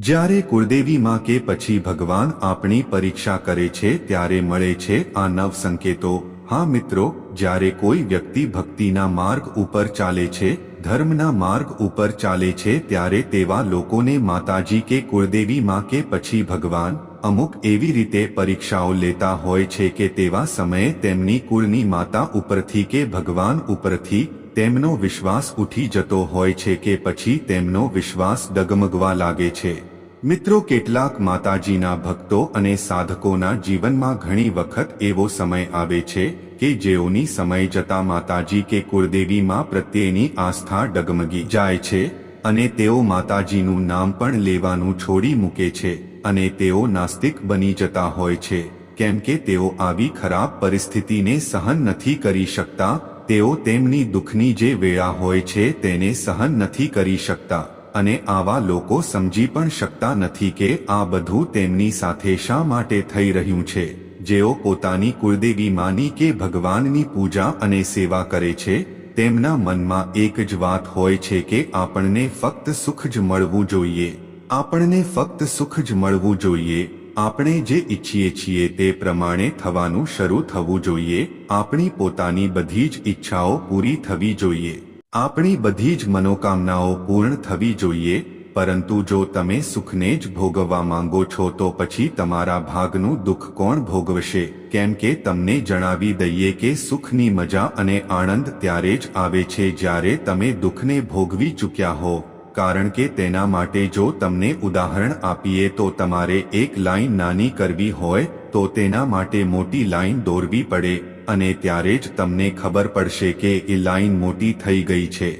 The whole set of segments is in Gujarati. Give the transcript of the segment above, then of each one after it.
જ્યારે કુળદેવી માં કે પછી ભગવાન આપણી પરીક્ષા કરે છે ત્યારે મળે છે આ નવ સંકેતો. હા મિત્રો, જ્યારે કોઈ વ્યક્તિ ભક્તિના માર્ગ ઉપર ચાલે છે, ધર્મના માર્ગ ઉપર ચાલે છે ત્યારે તેવા લોકોને માતાજી કે કુળદેવી માં કે પછી ભગવાન અમુક એવી રીતે પરીક્ષાઓ લેતા હોય છે કે તેવા સમયે તેમની કુળની માતા ઉપરથી કે ભગવાન ઉપરથી તેમનો વિશ્વાસ ઉઠી જતો હોય છે કે પછી તેમનો વિશ્વાસ ડગમગવા લાગે છે. મિત્રો, કેટલાક માતાજીના ભક્તો અને સાધકોના જીવનમાં ઘણી વખત એવો સમય આવે છે કે જેઓની સમય જતા માતાજી કે કુળદેવીમાં પ્રત્યેની આસ્થા ડગમગી જાય છે અને તેઓ માતાજીનું નામ પણ લેવાનું છોડી મૂકે છે અને તેઓ નાસ્તિક બની જતા હોય છે. કેમ કે તેઓ આવી ખરાબ પરિસ્થિતિને સહન નથી કરી શકતા, તેઓ તેમની દુઃખની જે વેળા હોય છે તેને સહન નથી કરી શકતા. અને આવા લોકો સમજી પણ શકતા નથી કે આ બધું તેમની સાથે શા માટે થઈ રહ્યું છે. જેઓ પોતાની કુળદેવી માની કે ભગવાનની પૂજા અને સેવા કરે છે, તેમના મનમાં એક જ વાત હોય છે કે આપણને ફક્ત સુખ જ મળવું જોઈએ. આપણને ફક્ત સુખ જ મળવું જોઈએ. આપણે જે ઈચ્છીએ છીએ તે પ્રમાણે થવાનું શરૂ થવું જોઈએ. આપણી પોતાની બધી જ ઈચ્છાઓ પૂરી થવી જોઈએ. આપણી બધી જ મનોકામનાઓ પૂર્ણ થવી જોઈએ, પરંતુ જો તમે સુખને જ ભોગવવા માંગો છો તો પછી તમારા ભાગનું દુઃખ કોણ ભોગવશે? કેમ કે તમને જણાવી દઈએ કે સુખની મજા અને આનંદ ત્યારે જ આવે છે જ્યારે તમે દુઃખને ભોગવી ચૂક્યા હો. કારણ કે તેના માટે જો તમને ઉદાહરણ આપીએ તો તમારે એક લાઈન નાની કરવી હોય, તો તેના માટે મોટી લાઈન દોરવી પડે. અને ત્યારે જ તમને ખબર પડશે કે એ લાઈન મોટી થઈ ગઈ છે.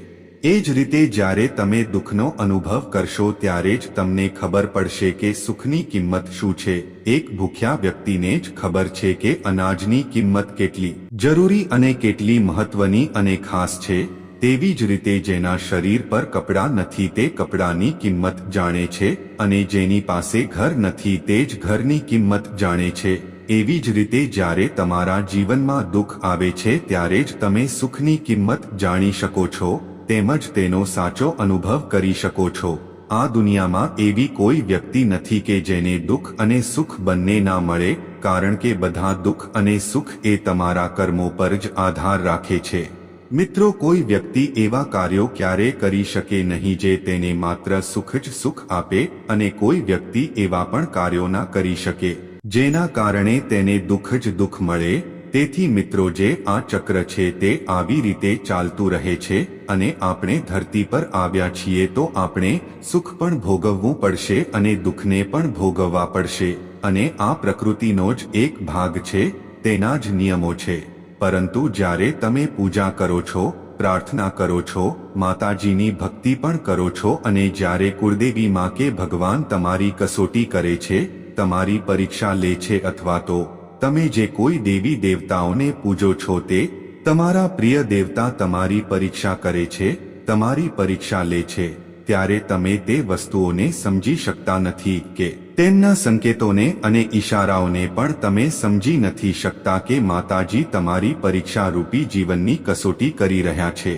એ જ રીતે જ્યારે તમે દુઃખનો અનુભવ કરશો ત્યારે જ તમને ખબર પડશે કે સુખની કિંમત શું છે. એક ભૂખ્યા વ્યક્તિને જ ખબર છે કે અનાજની કિંમત કેટલી જરૂરી અને કેટલી મહત્વની અને ખાસ છે. તેવી જ રીતે જેના શરીર પર કપડાં નથી તે કપડાની કિંમત જાણે છે અને જેની પાસે ઘર નથી તે જ ઘરની કિંમત જાણે છે. એવી જ રીતે જ્યારે તમારા જીવનમાં દુઃખ આવે છે ત્યારે જ તમે સુખની કિંમત જાણી શકો છો, તેમજ તેનો સાચો અનુભવ કરી શકો છો. આ દુનિયામાં એવી કોઈ વ્યક્તિ નથી કે જેને દુઃખ અને સુખ બંને ના મળે, કારણ કે બધા દુઃખ અને સુખ એ તમારા કર્મો પર જ આધાર રાખે છે. મિત્રો, કોઈ વ્યક્તિ એવા કાર્યો ક્યારે કરી શકે નહીં જે તેને માત્ર સુખ જ સુખ આપે, અને કોઈ વ્યક્તિ એવા પણ કાર્યો ના કરી શકે. જેના કારણે તેને દુઃખ જ દુઃખ મળે, તેથી મિત્રો જે આ ચક્ર છે તે આવી રીતે ચાલતું રહે છે અને આપણે ધરતી પર આવ્યા છીએ તો આપણે સુખ પણ ભોગવવું પડશે અને દુઃખને પણ ભોગવવા પડશે અને આ પ્રકૃતિનો જ એક ભાગ છે, તેના જ નિયમો છે. પરંતુ જ્યારે તમે પૂજા કરો છો, પ્રાર્થના કરો છો, માતાજીની ભક્તિ પણ કરો છો અને જ્યારે કુળદેવી માં કે ભગવાન તમારી કસોટી કરે છે તમારી પરીક્ષા લે છે અથવા તો તમે જે કોઈ દેવી દેવતાઓને પૂજો છો તે તમારા પ્રિય દેવતા તમારી પરીક્ષા કરે છે, તમારી પરીક્ષા લે છે, ત્યારે તમે તે વસ્તુઓને સમજી શકતા નથી કે તેમના સંકેતોને અને ઈશારાઓને પણ તમે સમજી નથી શકતા કે માતાજી તમારી પરીક્ષા રૂપી જીવનની કસોટી કરી રહ્યા છે.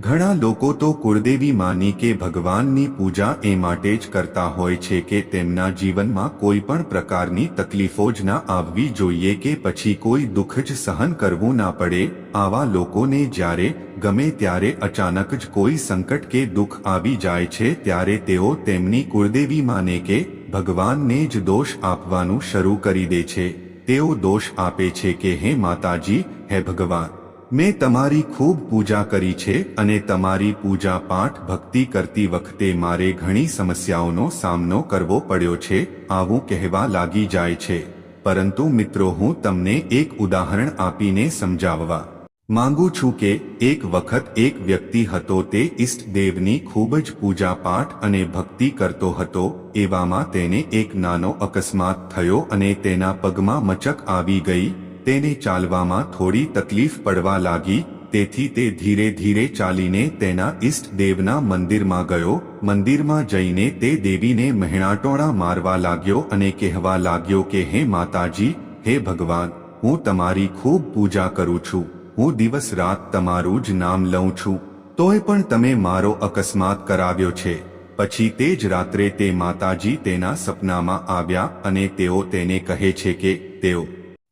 ઘણા લોકો તો કુળદેવી માની કે ભગવાનની પૂજા એ માટે જ કરતા હોય છે કે તેમના જીવનમાં કોઈ પણ પ્રકારની તકલીફો જ ના આવવી જોઈએ કે પછી કોઈ દુઃખ જ સહન કરવું ના પડે, આવા લોકોને જ્યારે ગમે ત્યારે અચાનક જ કોઈ સંકટ કે દુઃખ આવી જાય છે ત્યારે તેઓ તેમની કુળદેવી માને કે ભગવાનને જ દોષ આપવાનું શરૂ કરી દે છે. તેઓ દોષ આપે છે કે, હે માતાજી, હે ભગવાન મેં તમારી ખૂબ પૂજા કરી છે અને તમારી પૂજા પાઠ ભક્તિ કરતી વખતે મારે ઘણી સમસ્યાઓનો સામનો કરવો પડ્યો છે, આવું કહેવા લાગી જાય છે. પરંતુ મિત્રો હું તમને એક ઉદાહરણ આપીને સમજાવવા માંગુ છું કે એક વખત એક વ્યક્તિ હતો તે ઈષ્ટ દેવની ખૂબ જ પૂજા પાઠ અને ભક્તિ કરતો હતો, એવામાં તેને એક નાનો અકસ્માત થયો અને તેના પગમાં મચક આવી ગઈ તેને ચાલવામાં થોડી તકલીફ પડવા લાગી, તેથી તે ધીરે ધીરે ચાલીને તેના ઈષ્ટ દેવના મંદિરમાં ગયો, મંદિરમાં જઈને તે દેવીને મહેણાટોણા મારવા લાગ્યો અને કહેવા લાગ્યો કે, હે માતાજી, હે ભગવાન, હું તમારી ખૂબ પૂજા કરું છું, હું દિવસ રાત તમારું જ નામ લઉં છું, તોય પણ તમે મારો અકસ્માત કરાવ્યો છે. પછી તે જ રાત્રે તે માતાજી તેના સપનામાં આવ્યા અને તેઓ તેને કહે છે કે, તેઓ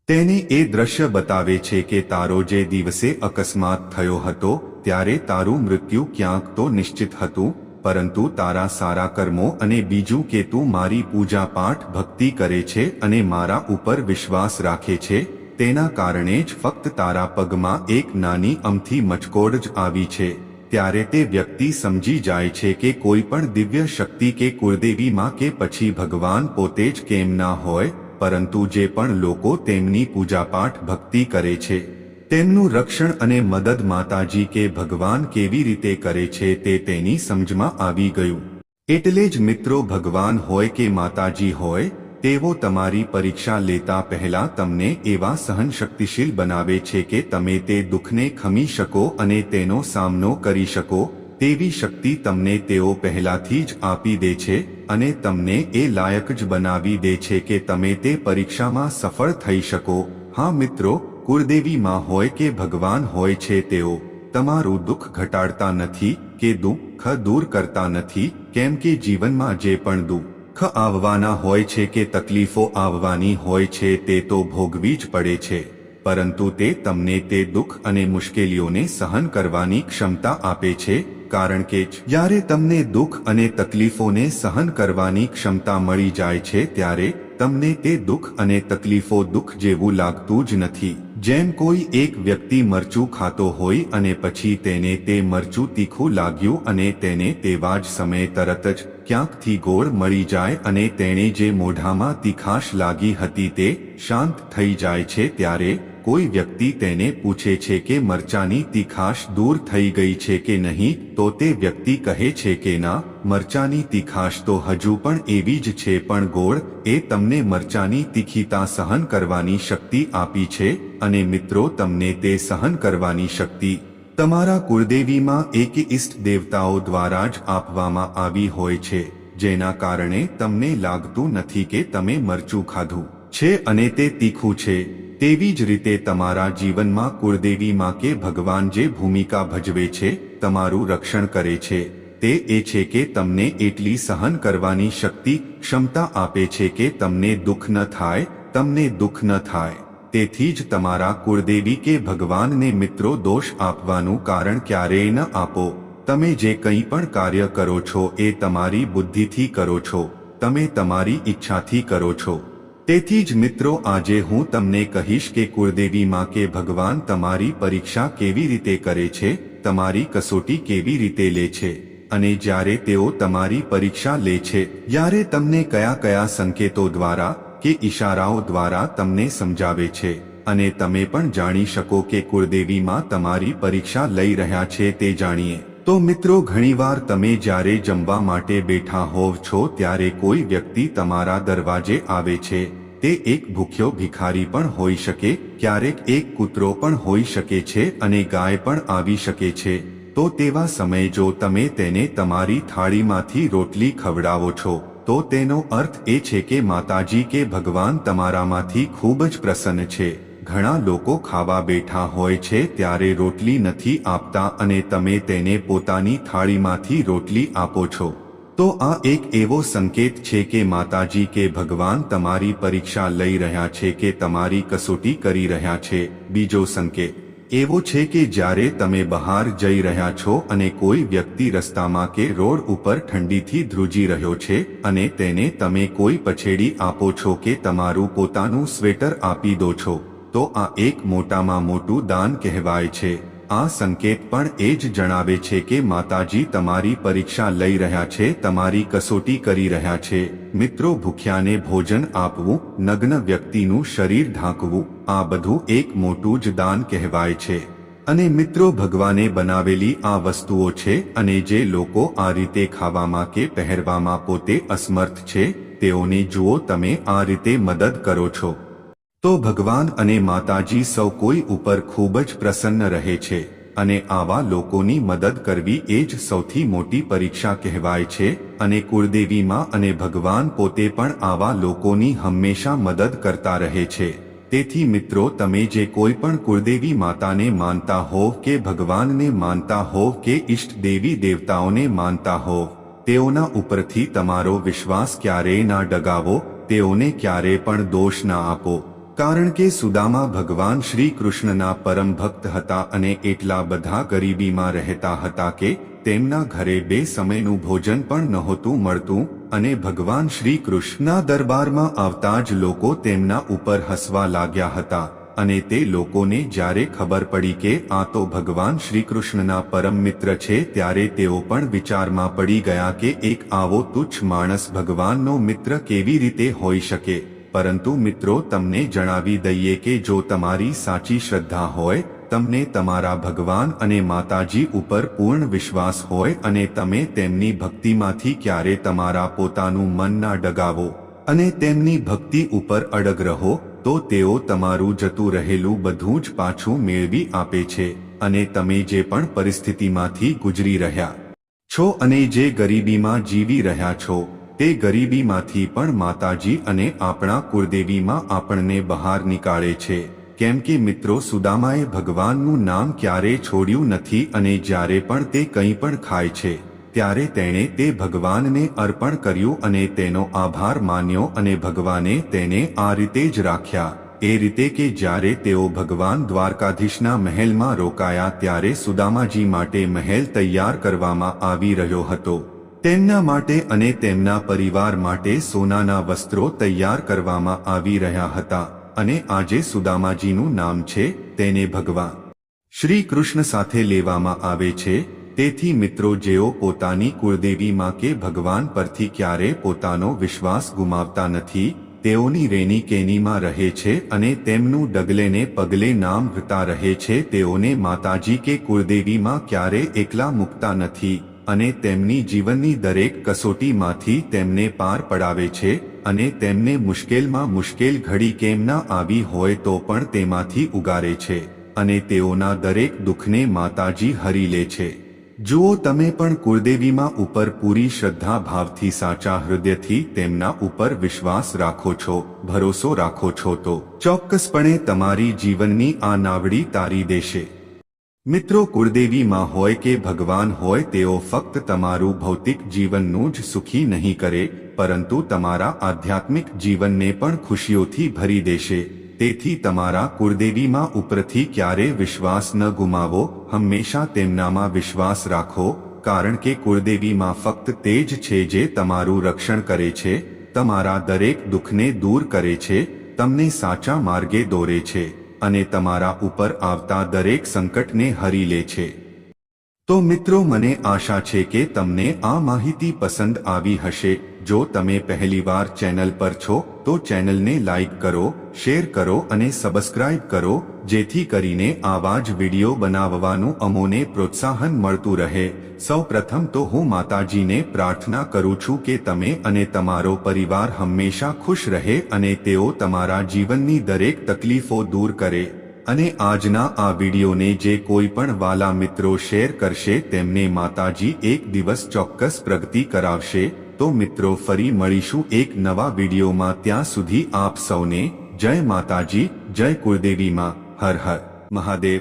તેને એ દ્રશ્ય બતાવે છે કે તારો જે દિવસે અકસ્માત થયો હતો, ત્યારે તારું મૃત્યુ ક્યાંક તો નિશ્ચિત હતું, પરંતુ તારા સારા કર્મો અને બીજું કે તું મારી પૂજા પાઠ ભક્તિ કરે છે અને મારા ઉપર વિશ્વાસ રાખે છે, તેના કારણે જ ફક્ત તારા પગમાં એક નાની અમથી મચકોડ જ આવી છે. ત્યારે તે વ્યક્તિ સમજી જાય છે કે કોઈ પણ દિવ્ય શક્તિ કે કુળદેવીમાં કે પછી ભગવાન પોતે જ કેમ ના હોય પરંતુ જે પણ લોકો તેમની પૂજાપાઠ ભક્તિ કરે છે, તેમનું રક્ષણ અને મદદ માતાજી કે ભગવાન કેવી રીતે કરે છે તે તેની સમજમાં આવી ગયું. એટલે જ મિત્રો ભગવાન હોય કે માતાજી હોય, તેઓ તમારી પરીક્ષા લેતા પહેલા તમને એવા સહનશક્તિશીલ બનાવે છે કે તમે તે દુઃખને ખમી શકો અને તેનો સામનો કરી શકો તેવી શક્તિ તમને તેઓ પહેલાથી જ આપી દે છે અને તમને એ લાયક જ બનાવી દે છે કે તમે તે પરીક્ષામાં સફળ થઈ શકો. હા મિત્રો, કુળદેવીમાં હોય કે ભગવાન હોય છે તેઓ, તમારું દુઃખ ઘટાડતા નથી કે દુઃખ દૂર કરતા નથી, કેમ કે જીવનમાં જે પણ દુઃખ આવવાના હોય છે કે તકલીફો આવવાની હોય છે તે તો ભોગવી જ પડે છે, પરંતુ તે તમને તે દુઃખ અને મુશ્કેલીઓને સહન કરવાની ક્ષમતા આપે છે કારણ કે જ્યારે તમને દુઃખ અને તકલીફોને સહન કરવાની ક્ષમતા મળી જાય છે ત્યારે તમને તે દુઃખ અને તકલીફો દુઃખ જેવું લાગતું જ નથી. જેમ કોઈ એક વ્યક્તિ મરચું ખાતો હોય અને પછી તેને તે મરચું તીખું લાગ્યું અને તેને તેવા જ સમયે તરત જ ક્યાંકથી ગોળ મળી જાય અને તેણે જે મોઢામાં તીખાશ લાગી હતી તે શાંત થઈ જાય છે ત્યારે કોઈ વ્યક્તિ તેને પૂછે છે કે મરચાની તીખાશ દૂર થઈ ગઈ છે કે નહીં, તો તે વ્યક્તિ કહે છે કે ના, મરચાની તીખાશ તો હજુ પણ એવી જ છે પણ ગોળ, એ તમને મરચાની તીખીતા સહન કરવાની શક્તિ આપી છે, અને મિત્રો તમને તે સહન કરવાની શક્તિ તમારા કુળદેવીમાં એક ઇષ્ટ દેવતાઓ દ્વારા જ આપવામાં આવી હોય છે, જેના કારણે તમને લાગતું નથી કે તમે મરચું ખાધું છે અને તે તીખું છે. તેવી જ રીતે તમારા જીવનમાં કુળદેવીમાં કે ભગવાન જે ભૂમિકા ભજવે છે, તમારું રક્ષણ કરે છે. તે એ છે કે તમને એટલી સહન કરવાની શક્તિ, ક્ષમતા આપે છે કે તમને દુઃખ ન થાય, તમને દુઃખ ન થાય. તેથી જ તમારા કુળદેવી કે ભગવાનને મિત્રો દોષ આપવાનું કારણ ક્યારેય ન આપો. તમે જે કંઈ પણ કાર્ય કરો છો એ તમારી બુદ્ધિથી કરો છો. તમે તમારી ઈચ્છાથી કરો છો. તેથી જ મિત્રો, આજે હું તમને કહીશ કે કુળદેવીમાં કે ભગવાન તમારી પરીક્ષા કેવી રીતે કરે છે, તમારી કસોટી કેવી રીતે લે છે, અને જ્યારે તેઓ તમારી પરીક્ષા લે છે, ત્યારે તમને કયા કયા સંકેતો દ્વારા કે ઇશારાઓ દ્વારા તમને સમજાવે છે, અને તમે પણ જાણી શકો કે કુળદેવીમાં તમારી પરીક્ષા લઈ રહ્યા છે તે જાણીએ. તો મિત્રો ઘણીવાર તમે જ્યારે જમવા માટે બેઠા હોવ છો ત્યારે કોઈ વ્યક્તિ તમારા દરવાજે આવે છે. તે એક ભૂખ્યો ભિખારી પણ હોઈ શકે, ક્યારેક એક કૂતરો પણ હોઈ શકે છે અને ગાય પણ આવી શકે છે. તો તેવા સમયે જો તમે તેને તમારી થાળીમાંથી રોટલી ખવડાવો છો, તો તેનો અર્થ એ છે કે માતાજી કે ભગવાન તમારામાંથી ખૂબ જ પ્રસન્ન છે. ઘણા લોકો ખાવા બેઠા હોય છે ત્યારે રોટલી નથી આપતા અને તમે તેને પોતાની થાળીમાંથી રોટલી આપો છો. તો આ એક એવો સંકેત છે કે માતાજી કે ભગવાન તમારી પરીક્ષા લઈ રહ્યા છે કે તમારી કસોટી કરી રહ્યા છે. બીજો સંકેત એવો છે કે જ્યારે તમે બહાર જઈ રહ્યા છો અને કોઈ વ્યક્તિ રસ્તામાં કે રોડ ઉપર ઠંડીથી ધ્રુજી રહ્યો છે અને તેને તમે કોઈ પછેડી આપો છો કે તમારું પોતાનું સ્વેટર આપી દો છો. તો આ એક મોટામાં મોટું દાન કહેવાય છે. આ સંકેત પણ એ જ જણાવે છે કે માતાજી તમારી પરીક્ષા લઈ રહ્યા છે, તમારી કસોટી કરી રહ્યા છે. મિત્રો, ભૂખ્યાને ભોજન આપવું, નગ્ન વ્યક્તિનું શરીર ઢાંકવું, આ બધું એક મોટું જ દાન કહેવાય છે. અને મિત્રો, ભગવાને બનાવેલી આ વસ્તુઓ છે અને જે લોકો આ રીતે ખાવામાં કે પહેરવામાં પોતે અસમર્થ છે, તેઓને જુઓ, તમે આ રીતે મદદ કરો છો. તો ભગવાન અને માતાજી સૌ કોઈ ઉપર ખૂબ જ પ્રસન્ન રહે છે અને આવા લોકોની મદદ કરવી એ જ સૌથી મોટી પરીક્ષા કહેવાય છે અને કુળદેવીમાં અને ભગવાન પોતે પણ આવા લોકોની હંમેશા મદદ કરતા રહે છે. તેથી મિત્રો, તમે જે કોઈ પણ કુળદેવી માતાને માનતા હો કે ભગવાનને માનતા હોવ કે ઈષ્ટ દેવી દેવતાઓને માનતા હોવ તેઓના ઉપરથી તમારો વિશ્વાસ ક્યારેય ના ડગાવો, તેઓને ક્યારેય પણ દોષ ના આપો. કારણ કે સુદામા ભગવાન શ્રી કૃષ્ણના પરમ ભક્ત હતા અને એટલા બધા ગરીબીમાં રહેતા હતા કે તેમના ઘરે બે સમયનું ભોજન પણ નહોતું મળતું અને ભગવાન શ્રી કૃષ્ણના દરબારમાં આવતા જ લોકો તેમના ઉપર હસવા લાગ્યા હતા અને તે લોકોને જ્યારે ખબર પડી કે આ તો ભગવાન શ્રી કૃષ્ણના પરમ મિત્ર છે ત્યારે તેઓ પણ વિચારમાં પડી ગયા કે એક આવો તુચ્છ માણસ ભગવાનનો મિત્ર કેવી રીતે હોઈ શકે. પરંતુ મિત્રો, તમને જણાવી દઈએ કે જો તમારી સાચી શ્રદ્ધા હોય, તમને તમારા ભગવાન અને માતાજી ઉપર પૂર્ણ વિશ્વાસ હોય અને તમે તેમની ભક્તિમાંથી ક્યારે તમારા પોતાનું મન ના ડગાવો અને તેમની ભક્તિ ઉપર અડગ રહો, તો તેઓ તમારું જતું રહેલું બધું જ પાછું મેળવી આપે છે અને તમે જે પણ પરિસ્થિતિમાંથી ગુજરી રહ્યા છો અને જે ગરીબીમાં જીવી રહ્યા છો તે ગરીબીમાંથી પણ માતાજી અને આપણા કુળદેવીમાં આપણને બહાર નીકાળે છે. કેમ કે મિત્રો, સુદામાએ ભગવાનનું નામ ક્યારેય છોડ્યું નથી અને જ્યારે પણ તે કંઈ પણ ખાય છે, ત્યારે તેણે તે ભગવાનને અર્પણ કર્યું અને તેનો આભાર માન્યો અને ભગવાને તેને આ રીતે જ રાખ્યા. એ રીતે કે જ્યારે તેઓ ભગવાન દ્વારકાધીશના મહેલમાં રોકાયા, ત્યારે સુદામાજી માટે મહેલ તૈયાર કરવામાં આવી રહ્યો હતો. તેમના માટે અને તેમના પરિવાર માટે સોનાના વસ્ત્રો તૈયાર કરવામાં આવી રહ્યા હતા અને આજે સુદામાજીનું નામ છે તેને ભગવાન. શ્રી કૃષ્ણ સાથે લેવામાં આવે છે, તેથી મિત્રો જેઓ પોતાની કુળદેવીમાં કે ભગવાન પરથી ક્યારે પોતાનો વિશ્વાસ ગુમાવતા નથી, તેઓની રેની કેનીમાં રહે છે અને તેમનું ડગલેને પગલે નામ વૃતા રહે છે, તેઓને માતાજી કે કુળદેવીમાં ક્યારે એકલા મૂકતા નથી. અને તેમની જીવનની દરેક કસોટીમાંથી તેમને પાર પડાવે છે, અને તેમને મુશ્કેલમાં મુશ્કેલ ઘડી કેમ ના આવી હોય તો પણ તેમાંથી ઉગારે છે, અને તેઓના દરેક દુઃખને માતાજી હરી લે છે. જુઓ તમે પણ કુળદેવીમાં ઉપર પૂરી શ્રદ્ધા ભાવથી સાચા હૃદયથી તેમના ઉપર વિશ્વાસ રાખો છો, ભરોસો રાખો છો તો. ચોક્કસપણે તમારી જીવનની આ નાવડી તારી દેશે. મિત્રો કુળદેવીમાં હોય કે ભગવાન હોય તેઓ ફક્ત તમારું ભૌતિક જીવનનું જ સુખી નહીં કરે, પરંતુ તમારા આધ્યાત્મિક જીવનને પણ ખુશીઓથી ભરી દેશે. તેથી તમારા કુળદેવીમાં ઉપરથી ક્યારે વિશ્વાસ ન ગુમાવો, હંમેશા તેમનામાં વિશ્વાસ રાખો, કારણ કે કુળદેવીમાં ફક્ત તે જ છે જે તમારું રક્ષણ કરે છે, તમારા દરેક દુઃખને દૂર કરે છે, તમને સાચા માર્ગે દોરે છે. અને તમારા ઉપર આવતા દરેક સંકટને હરી લે છે. તો મિત્રો, મને આશા છે કે તમને આ માહિતી પસંદ આવી હશે. જો તમે પહેલીવાર ચેનલ પર છો, તો ચેનલને લાઈક કરો, શેર કરો અને સબસ્ક્રાઇબ કરો, જેથી કરીને આવા જ વીડિયો બનાવવાનું અમોને પ્રોત્સાહન મળતું રહે. સૌ પ્રથમ તો હું માતાજીને પ્રાર્થના કરું છું કે તમે અને તમારો પરિવાર હંમેશા ખુશ રહે અને તેઓ તમારા જીવનની દરેક તકલીફો દૂર કરે. અને આજના આ વિડીયોને જે કોઈ પણ વાલા મિત્રો શેર કરશે તેમને માતાજી એક દિવસ ચોક્કસ પ્રગતિ કરાવશે. તો મિત્રો ફરી મળીશું એક નવા વિડીયોમાં. ત્યાં સુધી આપ સૌને જય માતાજી, જય કુળદેવીમાં હર હર. મહાદેવ.